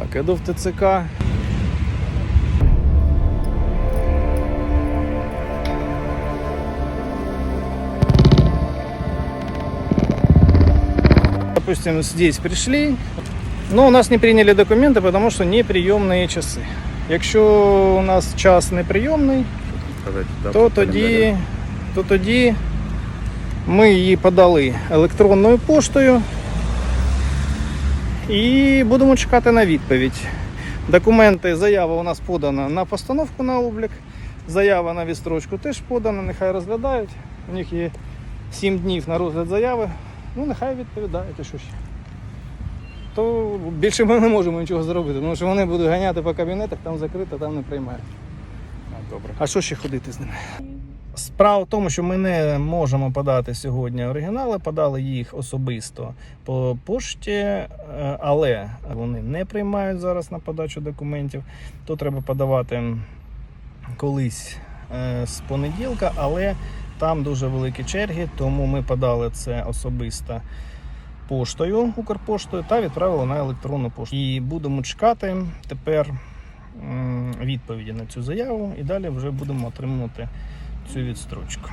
Так, іду в ТЦК. Допустим, здесь пришли, но у нас не приняли документы, потому что неприемные часы. Якщо у нас час неприйомний, то тоді, то тоді ми її подали електронною поштою і будемо чекати на відповідь. Документи, заява у нас подана на постановку на облік. Заява на відстрочку теж подана, нехай розглядають. У них є 7 днів на розгляд заяви. Ну, нехай відповідають, а що ще. То більше ми не можемо нічого зробити, тому що вони будуть ганяти по кабінетах, там закрито, там не приймають. Добре. А що ще ходити з ними? Справа в тому, що ми не можемо подати сьогодні оригінали, подали їх особисто по пошті, е, але вони не приймають зараз на подачу документів. То треба подавати колись е, з понеділка, але там дуже великі черги, тому ми подали це особисто поштою, Укрпоштою та відправили на електронну пошту. І будемо чекати тепер відповіді на цю заяву, і далі вже будемо отримувати цю відстрочку.